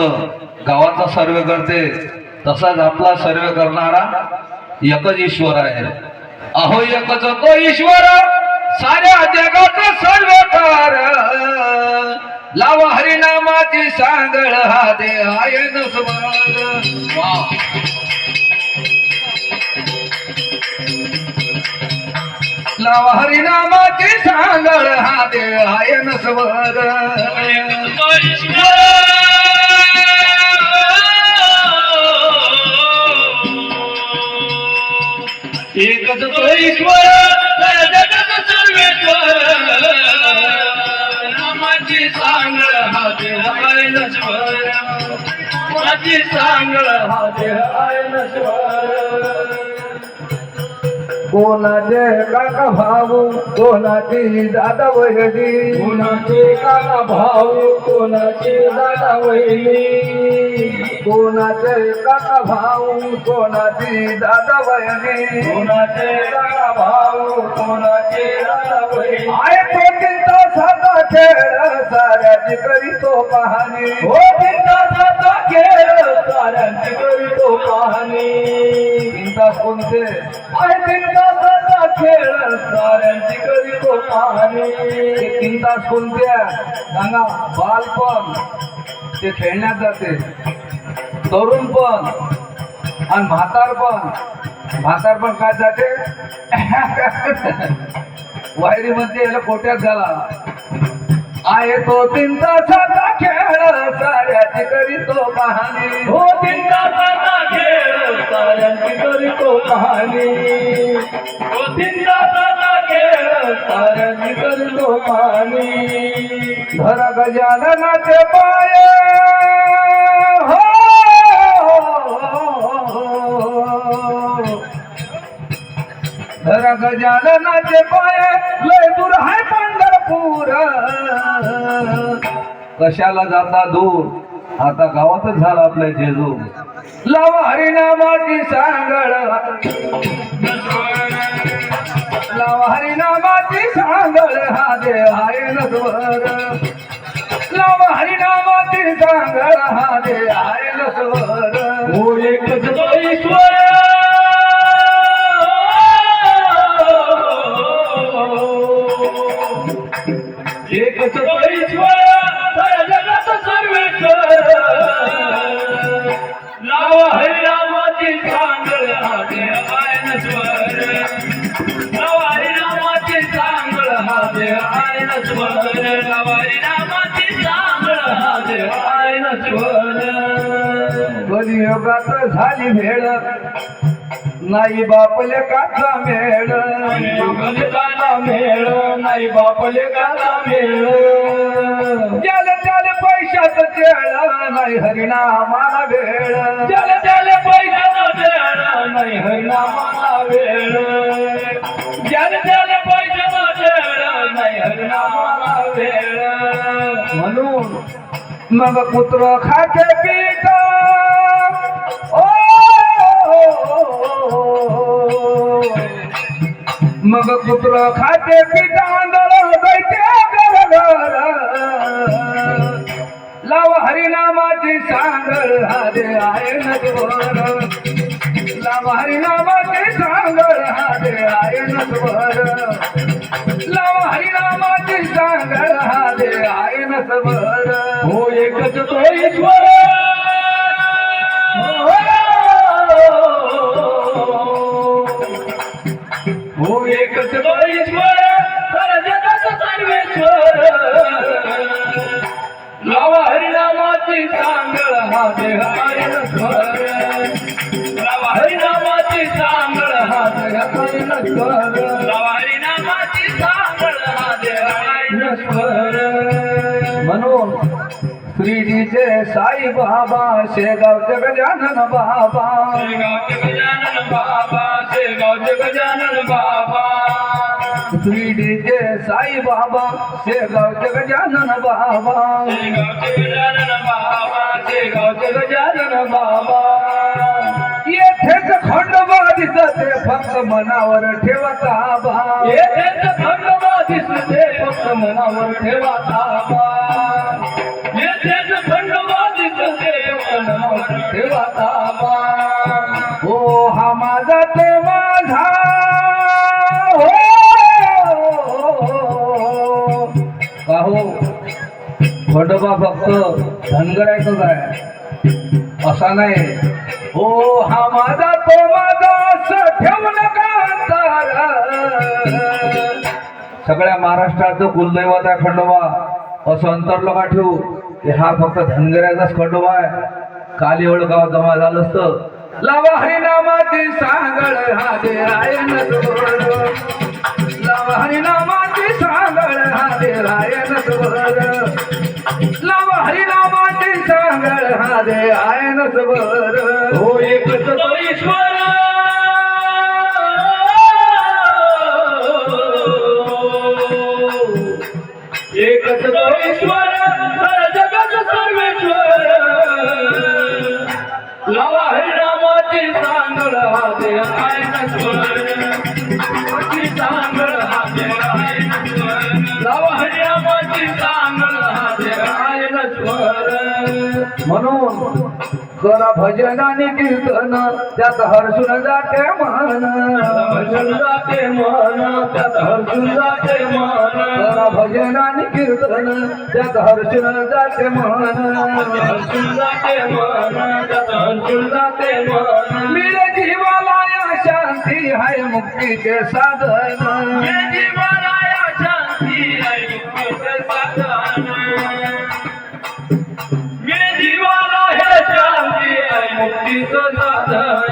जसं गावाचा सर्वे करते तसाच आपला सर्वे करणारा एकच ईश्वर आहे. अहो एकच तो ईश्वर साऱ्या जगाचा सर्वकार लावा हरिनामाची सांगळ हा दे आयन लावा हरिनामाची सांगळ हा दे आयन नसवर. सांगळ हा देह नश्वर कोणाचे काका भाऊ कोणाची दादा वहिनी? कोणाचे काका भाऊ कोणाचे दादा वहिनी? कोणाचे काका भाऊ कोणाची दादा वहिनी? कोणाचे काका भाऊ कोणाचे दादा वहिनी? आहे तो चिंता साधा खेळ साऱ्याची करीतो पाहणी. हो चिंताचा खेळ साऱ्यांची करीतो पाहणी. चिंता कोणते? आहे खेळ करीतो पाहणी ते चिंता कोणत्या सांगा बालपण ते खेळण्यात जाते. तरुणपण आणि म्हातारपण म्हातारपण काय जाते? वायरीमध्ये याला कोट्यात झाला. आहे तो तीन तासाचा खेळ साऱ्याची करीतो कहाणी. हो चिंताचा खेळ साऱ्यांची करीतो पाहणी हो चिंताचा खेळ साऱ्यांची करीतो पाहणी धर गजाननाचे पाय. हो, हो, हो, हो. धर गजाननाचे पाय. लय दूर हाय पंढरपूर. कशाला जाता दूर? आता गावातच झाला आपल्या जेजू. लावा हरिनामाची सांगड. आयन कलियुगात झाली भेळ नाही बापले काचा मेळ मेळ नाही बापले गाला मेळ ज्याला त्याला पैशाच चेळ नाही हरिनामा वेळ ज्याला त्याला पैशाचा वेळ नाही हरिनामा वेळ ज्याला त्याला पैशाचा वेळ नाही हरिनामाला वेळ म्हणून मग पुत्र खाते पीठ. ओ हो, हो, हो, मग पुत्र खाते पीठ लाव हरिनामाची सांगळ हरे आहे नजवर लाव हरिनामाची सांगळ ईश्वर हो एकच ईश्वर लावा हरिनामाची सांगळ हा देह स्वर. हरिनामाची सांगळ हा देह श्रीजीचे साई बाबा शेगावचे गजानन बाबा. शेगावचे गजानन बाबा शेगावचे गजानन बाबा. श्रीजीचे साई बाबा शेगावचे गजानन बाबा. शेगावचे गजानन बाबा गजानन बाबा. येथेच खंडोबा दिसते फक्त मनावर ठेवता बा. येथेच खंडोबा दिसते फक्त मनावर ठेवा ताबा येथेच खंडोबा हो हा माझा ते माझा हो खंडोबा फक्त धनगरायचंच आहे असा नाही. हो हा माझा तो माझा असं ठेवू नका सगळ्या महाराष्ट्राचं कुलदैवत आहे खंडोबा. असं अंतर लोका ठेवू. की हा फक्त धनगराचाच खंडोबा आहे काल एवढं गाव जमा झालं असतं लावा हरिनामाची सांगळ हा दे रायन जोर. लावा हरिनामाची सांगळ हा दे रायन जोर. लावा हरिनामाची सांगळ हा दे आयन बर हो म्हणून करा भजन आणि कीर्तन त्यात हर्षून जाते मन. हर्षून जाते मन त्यात हर्षून जाते मन. करा भजन आणि कीर्तन त्यात हर्षून जाते मन. हर्षून जाते मन त्यात हर्षून जाते मन. मिळे जीवाला या शांती हाय मुक्तीचे साधन. हे मिळे